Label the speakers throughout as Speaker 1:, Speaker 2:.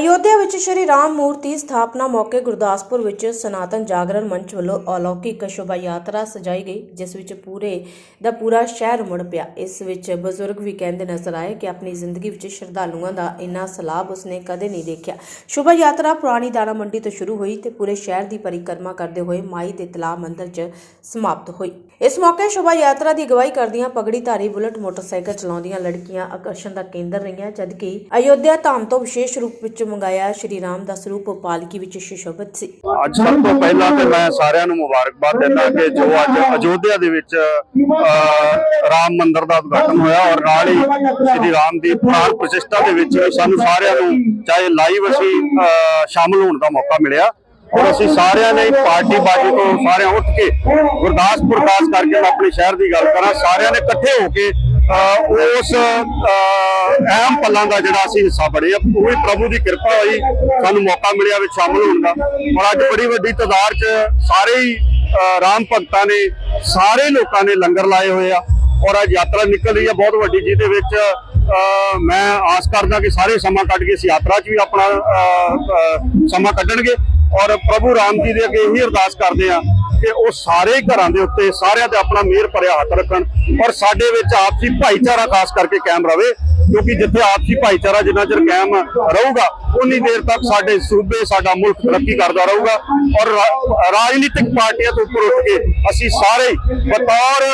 Speaker 1: ਅਯੋਧਿਆ ਵਿੱਚ ਸ਼੍ਰੀ ਰਾਮ ਮੂਰਤੀ ਸਥਾਪਨਾ ਮੌਕੇ ਗੁਰਦਾਸਪੁਰ ਵਿੱਚ ਸਨਾਤਨ ਜਾਗਰਣ ਮੰਚ ਵੱਲੋਂ ਅਲੌਕਿਕ ਸ਼ੋਭਾ ਯਾਤਰਾ ਸਜਾਈ ਗਈ, ਜਿਸ ਵਿੱਚ ਪੂਰੇ ਦਾ ਪੂਰਾ ਸ਼ਹਿਰ ਮੁੜ ਪਿਆ। ਇਸ ਵਿੱਚ ਬਜ਼ੁਰਗ ਵੀ ਕਹਿੰਦੇ ਨਜ਼ਰ ਆਏ ਕਿ ਆਪਣੀ ਜ਼ਿੰਦਗੀ ਵਿੱਚ ਸ਼ਰਧਾਲੂਆਂ ਦਾ ਇੰਨਾ ਸਲਾਬ ਉਸਨੇ ਕਦੇ ਨਹੀਂ ਦੇਖਿਆ। ਸ਼ੋਭਾ ਯਾਤਰਾ ਪੁਰਾਣੀ ਦਾਣਾ ਮੰਡੀ ਤੋਂ ਸ਼ੁਰੂ ਹੋਈ ਤੇ ਪੂਰੇ ਸ਼ਹਿਰ ਦੀ ਪਰਿਕਰਮਾ ਕਰਦੇ ਹੋਏ ਮਾਈ ਦੇ ਤਲਾਬ ਮੰਦਿਰ 'ਚ ਸਮਾਪਤ ਹੋਈ। ਇਸ ਮੌਕੇ ਸ਼ੋਭਾ ਯਾਤਰਾ ਦੀ ਅਗਵਾਈ ਕਰਦੀਆਂ ਪਗੜੀ ਧਾਰੀ ਬੁਲਟ ਮੋਟਰਸਾਈਕਲ ਚਲਾਉਂਦੀਆਂ ਲੜਕੀਆਂ ਆਕਰਸ਼ਣ ਦਾ ਕੇਂਦਰ ਰਹੀਆਂ, ਜਦਕਿ ਅਯੋਧਿਆ ਧਾਮ ਤੋਂ ਵਿਸ਼ੇਸ਼ ਰੂਪ ਵਿੱਚ ਮੰਗਾਇਆ। ਸ਼੍ਰੀ ਰਾਮ ਦਾ ਸਰੂਪ ਪਾਲਕੀ ਵਿੱਚ ਸੁਸ਼ੋਭਿਤ ਸੀ।
Speaker 2: ਅੱਜ ਸਭ ਤੋਂ ਪਹਿਲਾਂ ਤੇ ਮੈਂ ਸਾਰਿਆਂ ਨੂੰ ਮੁਬਾਰਕਬਾਦ ਦਿੰਦਾ ਕਿ ਜੋ ਅੱਜ ਅਯੋਧਿਆ ਦੇ ਵਿੱਚ ਰਾਮ ਮੰਦਿਰ ਦਾ ਉਦਘਾਟਨ ਹੋਇਆ ਔਰ ਨਾਲ ਹੀ ਸ੍ਰੀ ਰਾਮ ਦੀ ਪ੍ਰਾਣ ਪ੍ਰਤਿਸ਼ਠਾ ਦੇ ਵਿੱਚ ਸਾਨੂੰ ਸਾਰਿਆਂ ਨੂੰ ਚਾਹੇ ਲਾਈਵ ਅਸੀਂ ਸ਼ਾਮਲ ਹੋਣ ਦਾ ਮੌਕਾ ਮਿਲਿਆ। ਔਰ ਅਸੀਂ ਸਾਰਿਆਂ ਨੇ ਪਾਰਟੀ ਬਾਜੀ ਤੋਂ ਸਾਰਿਆਂ ਉੱਠ ਕੇ ਗੁਰਦਾਸਪੁਰ ਖਾਸ ਕਰਕੇ ਮੈਂ ਆਪਣੇ ਸ਼ਹਿਰ ਦੀ ਗੱਲ ਕਰਾਂ, ਸਾਰਿਆਂ ਨੇ ਇਕੱਠੇ ਹੋ ਕੇ ਉਸ ਅਹਿਮ ਪਲਾਂ ਦਾ ਜਿਹੜਾ ਅਸੀਂ ਹਿੱਸਾ ਬਣੇ ਆ। ਉਹ ਵੀ ਪ੍ਰਭੂ ਦੀ ਕਿਰਪਾ ਹੋਈ ਸਾਨੂੰ ਮੌਕਾ ਮਿਲਿਆ ਵਿੱਚ ਸ਼ਾਮਲ ਹੋਣ ਦਾ। ਔਰ ਅੱਜ ਬੜੀ ਵੱਡੀ ਤਾਦਾਦ 'ਚ ਸਾਰੇ ਹੀ ਰਾਮ ਭਗਤਾਂ ਨੇ ਸਾਰੇ ਲੋਕਾਂ ਨੇ ਲੰਗਰ ਲਾਏ ਹੋਏ ਆ। ਔਰ ਅੱਜ ਯਾਤਰਾ ਨਿਕਲ ਰਹੀ ਹੈ ਬਹੁਤ ਵੱਡੀ ਜਿਹਦੇ ਵਿੱਚ ਅਹ, ਮੈਂ ਆਸ ਕਰਦਾ ਕਿ ਸਾਰੇ ਸਮਾਂ ਕੱਢ ਕੇ ਇਸ ਯਾਤਰਾ 'ਚ ਵੀ ਆਪਣਾ ਅਹ, ਸਮਾਂ ਕੱਢਣਗੇ। ਔਰ ਪ੍ਰਭੂ ਰਾਮ ਜੀ ਦੇ ਅੱਗੇ ਇਹੀ ਅਰਦਾਸ ਕਰਦੇ ਆ ਕਿ ਉਹ ਸਾਰੇ ਘਰਾਂ ਦੇ ਉੱਤੇ ਸਾਰਿਆਂ ਤੇ ਆਪਣਾ ਮਿਹਰ ਭਰਿਆ ਹੱਥ ਰੱਖਣ। ਔਰ ਸਾਡੇ ਵਿੱਚ ਆਪਸੀ ਭਾਈਚਾਰਾ ਖਾਸ ਕਰਕੇ ਕਾਇਮ ਰਵੇ। ਕਿਉਂਕਿ ਜਿੱਥੇ ਆਪਸੀ ਭਾਈਚਾਰਾ ਜਿੰਨਾ ਚਿਰ ਕਾਇਮ ਰਹੂਗਾ, ਉਨੀ ਦੇਰ ਤੱਕ ਸਾਡੇ ਸੂਬੇ, ਸਾਡਾ ਮੁਲਕ ਤਰੱਕੀ ਕਰਦਾ ਰਹੂਗਾ ਔਰ ਰਾਜਨੀਤਿਕ ਪਾਰਟੀਆਂ ਤੋਂ ਉੱਪਰ ਉੱਠ ਕੇ ਅਸੀਂ ਸਾਰੇ ਬਤੌਰ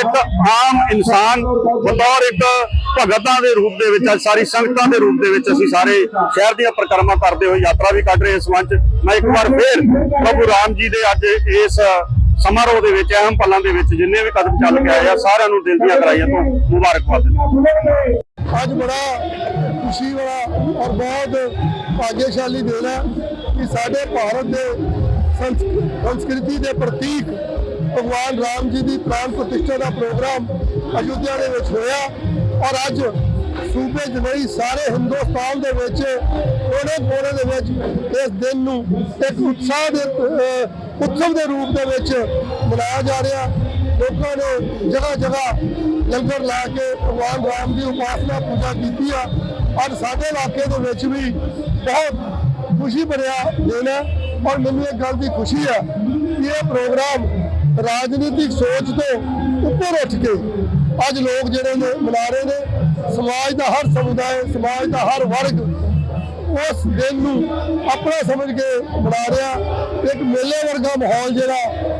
Speaker 2: ਇੱਕ ਆਮ ਇਨਸਾਨ, ਬਤੌਰ ਇੱਕ ਭਗਤਾਂ ਦੇ ਰੂਪ ਦੇ ਵਿੱਚ ਸਾਰੀ ਸੰਗਤਾਂ ਦੇ ਰੂਪ ਦੇ ਵਿੱਚ ਅਸੀਂ ਸਾਰੇ ਸ਼ਹਿਰ ਦੀਆਂ ਪਰਿਕਰਮਾ ਕਰਦੇ ਹੋਏ ਯਾਤਰਾ ਵੀ ਕੱਢ ਰਹੇ ਇਸ ਮੰਚ। ਮੈਂ ਇੱਕ ਵਾਰ ਫੇਰ ਪ੍ਰਭੂ ਰਾਮ ਜੀ ਦੇ ਅੱਜ ਇਸ ਸਮਾਰੋਹ ਦੇ ਵਿੱਚ, ਅਹਿਮ ਪਲਾਂ ਦੇ ਵਿੱਚ ਜਿੰਨੇ ਵੀ ਕਦਮ ਚੱਲ ਕੇ ਆਏ ਆ, ਸਾਰਿਆਂ ਨੂੰ ਦਿਲ ਦੀਆਂ ਗਹਿਰਾਈਆਂ ਤੋਂ ਮੁਬਾਰਕਬਾਦ ਦਿੰਦਾ
Speaker 3: ਅੱਜ ਬੜਾ ਖੁਸ਼ੀ ਵਾਲਾ ਔਰ ਬਹੁਤ ਭਾਗਿਆਸ਼ਾਲੀ ਦਿਨ ਹੈ ਕਿ ਸਾਡੇ ਭਾਰਤ ਦੇ ਸੰਸਕ੍ਰਿਤੀ ਦੇ ਪ੍ਰਤੀਕ ਭਗਵਾਨ ਰਾਮ ਜੀ ਦੀ ਪ੍ਰਾਣ ਪ੍ਰਤਿਸ਼ਠਾ ਦਾ ਪ੍ਰੋਗਰਾਮ ਅਯੁੱਧਿਆ ਦੇ ਵਿੱਚ ਹੋਇਆ ਔਰ ਅੱਜ ਸੂਬੇ 'ਚ ਨਹੀਂ ਸਾਰੇ ਹਿੰਦੁਸਤਾਨ ਦੇ ਵਿੱਚ ਕੋਨੇ ਕੋਨੇ ਦੇ ਵਿੱਚ ਇਸ ਦਿਨ ਨੂੰ ਇੱਕ ਉਤਸ਼ਾਹ ਦੇ ਉਤਸਵ ਦੇ ਰੂਪ ਦੇ ਵਿੱਚ ਮਨਾਇਆ ਜਾ ਰਿਹਾ। ਲੋਕਾਂ ਨੇ ਜਗ੍ਹਾ ਜਗ੍ਹਾ ਲੰਗਰ ਲਾ ਕੇ ਭਗਵਾਨ ਰਾਮ ਦੀ ਉਪਾਸਨਾ ਪੂਜਾ ਕੀਤੀ ਆ। ਔਰ ਸਾਡੇ ਇਲਾਕੇ ਦੇ ਵਿੱਚ ਵੀ ਬਹੁਤ ਖੁਸ਼ੀ ਭਰਿਆ ਦਿਨ ਹੈ ਔਰ ਮੈਨੂੰ ਇੱਕ ਗੱਲ ਦੀ ਖੁਸ਼ੀ ਆ ਕਿ ਇਹ ਪ੍ਰੋਗਰਾਮ ਰਾਜਨੀਤਿਕ ਸੋਚ ਤੋਂ ਉੱਪਰ ਉੱਠ ਕੇ ਅੱਜ ਲੋਕ ਜਿਹੜੇ ਨੇ ਮਨਾ ਰਹੇ ਨੇ। ਸਮਾਜ ਦਾ ਹਰ ਸਮੁਦਾਇ, ਸਮਾਜ ਦਾ ਹਰ ਵਰਗ ਉਸ ਦਿਨ ਨੂੰ ਆਪਣਾ ਸਮਝ ਕੇ ਬਣਾ ਰਿਹਾ। ਇੱਕ ਮੇਲੇ ਵਰਗਾ ਮਾਹੌਲ ਜਿਹੜਾ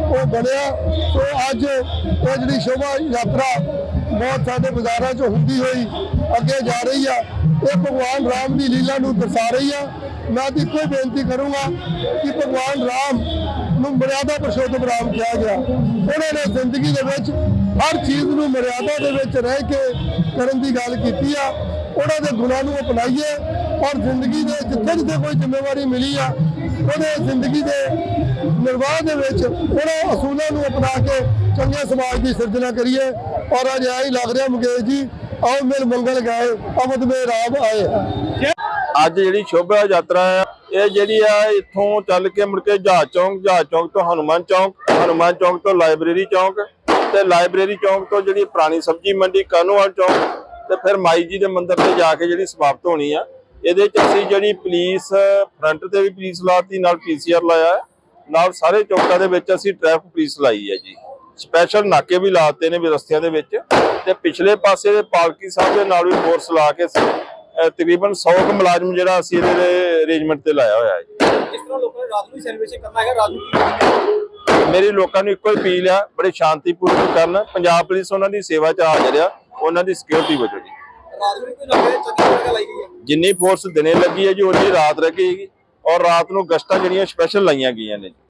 Speaker 3: ਉਹ ਬਣਿਆ। ਸੋ ਅੱਜ ਉਹ ਜਿਹੜੀ ਸ਼ੋਭਾ ਯਾਤਰਾ ਬਹੁਤ ਸਾਡੇ ਬਾਜ਼ਾਰਾਂ 'ਚ ਹੁੰਦੀ ਹੋਈ ਅੱਗੇ ਜਾ ਰਹੀ ਆ। ਇਹ ਭਗਵਾਨ ਰਾਮ ਦੀ ਲੀਲਾ ਨੂੰ ਦਰਸਾ ਰਹੀ ਆ। ਮੈਂ ਤਾਂ ਇੱਕੋ ਬੇਨਤੀ ਕਰੂੰਗਾ ਕਿ ਭਗਵਾਨ ਰਾਮ ਨੂੰ ਮਰਿਆਦਾ ਪੁਰਸ਼ੋਤਮ ਰਾਮ ਕਿਹਾ ਗਿਆ। ਉਹਨਾਂ ਨੇ ਜ਼ਿੰਦਗੀ ਦੇ ਵਿੱਚ ਹਰ ਚੀਜ਼ ਨੂੰ ਮਰਿਆਦਾ ਦੇ ਵਿੱਚ ਰਹਿ ਕੇ ਕਰਨ ਦੀ ਗੱਲ ਕੀਤੀ ਆ। ਉਹਨਾਂ ਦੇ ਗੁਣਾਂ ਨੂੰ ਅਪਣਾਈਏ ਔਰ ਜ਼ਿੰਦਗੀ ਦੇ ਜਿੱਥੇ ਜਿੱਥੇ ਕੋਈ ਜ਼ਿੰਮੇਵਾਰੀ ਮਿਲੀ ਆ, ਉਹਦੇ ਜ਼ਿੰਦਗੀ ਦੇ ਨਿਰਵਾਹ ਦੇ ਵਿੱਚ ਉਹਨਾਂ ਅਸੂਲਾਂ ਨੂੰ ਅਪਣਾ ਕੇ ਚੰਗੇ ਸਮਾਜ ਦੀ ਸਿਰਜਣਾ ਕਰੀਏ। ਔਰ ਅੱਜ ਆਈ ਲੱਗ ਰਿਹਾ ਮੁਕੇਸ਼ ਜੀ, ਆਓ ਮਿਲ ਮੰਗਲ ਗਾਏ ਅਮਦ ਮੇ ਰਾਮ ਆਏ।
Speaker 4: ਅੱਜ ਜਿਹੜੀ ਸ਼ੋਭਾ ਯਾਤਰਾ ਹੈ ਇਹ ਜਿਹੜੀ ਆ ਇੱਥੋਂ ਚੱਲ ਕੇ ਮੁੜ ਕੇ ਜਹਾਜ਼ ਚੌਂਕ ਜਹਾਜ਼ ਚੌਂਕ ਤੋਂ ਹਨੂਮਾਨ ਚੌਂਕ ਹਨੂਮਾਨ ਚੌਂਕ ਤੋਂ ਲਾਇਬ੍ਰੇਰੀ ਚੌਂਕ ਤੇ ਲਾਇਬ੍ਰੇਰੀ ਚੌਂਕ ਤੋਂ ਜਿਹੜੀ ਪੁਰਾਣੀ ਸਬਜ਼ੀ ਮੰਡੀ ਕਾਨੂੰਵਾਲ ਚੌਂਕ ਤੇ ਫਿਰ ਮਾਈ ਜੀ ਦੇ ਮੰਦਿਰ ਤੇ ਜਾ ਕੇ ਜਿਹੜੀ ਸਮਾਪਤ ਹੋਣੀ ਆ। ਇਹਦੇ ਚ ਅਸੀਂ ਜਿਹੜੀ ਪੁਲਿਸ ਫਰੰਟ ਤੇ ਵੀ ਪੁਲਿਸ ਲਾਤੀ, ਨਾਲ ਪੀਸੀਆਰ ਲਾਇਆ ਨਾਲ ਸਾਰੇ ਚੌਕਾਂ ਦੇ ਵਿੱਚ ਅਸੀਂ ਟ੍ਰੈਫਿਕ ਪੁਲਿਸ ਲਾਈ ਹੈ ਜੀ। ਸਪੈਸ਼ਲ ਨਾਕੇ ਵੀ ਲਾਤੇ ਨੇ ਵੀ ਰਸਤਿਆਂ ਦੇ ਵਿੱਚ ਤੇ ਪਿਛਲੇ ਪਾਸੇ ਦੇ ਪਾਲਕੀ ਸਾਹਿਬ ਦੇ ਨਾਲ ਵੀ ਫੋਰਸ ਲਾ ਕੇ ਤਕਰੀਬਨ 100 ਕੁ ਮੁਲਾਜ਼ਮ ਜਿਹੜਾ ਅਸੀਂ ਇਹਦੇ ਅਰੇਂਜਮੈਂਟ ਤੇ ਲਾਇਆ ਹੋਇਆ ਹੈ
Speaker 5: ਤਰ੍ਹਾਂ ਲੋਕਾਂ ਨੇ ਰਾਤ ਨੂੰ ਸੈਲੀਬ੍ਰੇਸ਼ਨ ਕਰਨਾ ਹੈਗਾ? ਰਾਤ ਨੂੰ ਕੀ ਕਰਨਾ?
Speaker 4: ਮੇਰੀ ਲੋਕਾਂ ਨੂੰ ਇੱਕੋ ਹੀ ਅਪੀਲ ਆ ਬੜੇ ਸ਼ਾਂਤੀਪੂਰਵਕ ਕਰਨ। ਪੰਜਾਬ ਪੁਲਿਸ ਉਹਨਾਂ ਦੀ ਸੇਵਾ 'ਚ ਹਾਜ਼ਰ ਆ ਉਹਨਾਂ ਦੀ ਸਿਕਿਉਰਿਟੀ ਵਜੋਂ ਜੀ। ਜਿੰਨੀ ਫੋਰਸ ਦਿਨੇ ਲੱਗੀ ਹੈ ਜੀ ਉਨੀ ਰਾਤ ਰਹੇਗੀ ਔਰ ਰਾਤ ਨੂੰ ਗਸ਼ਤਾਂ ਜਿਹੜੀਆਂ ਸਪੈਸ਼ਲ ਲਾਈਆਂ ਗਈਆਂ ਨੇ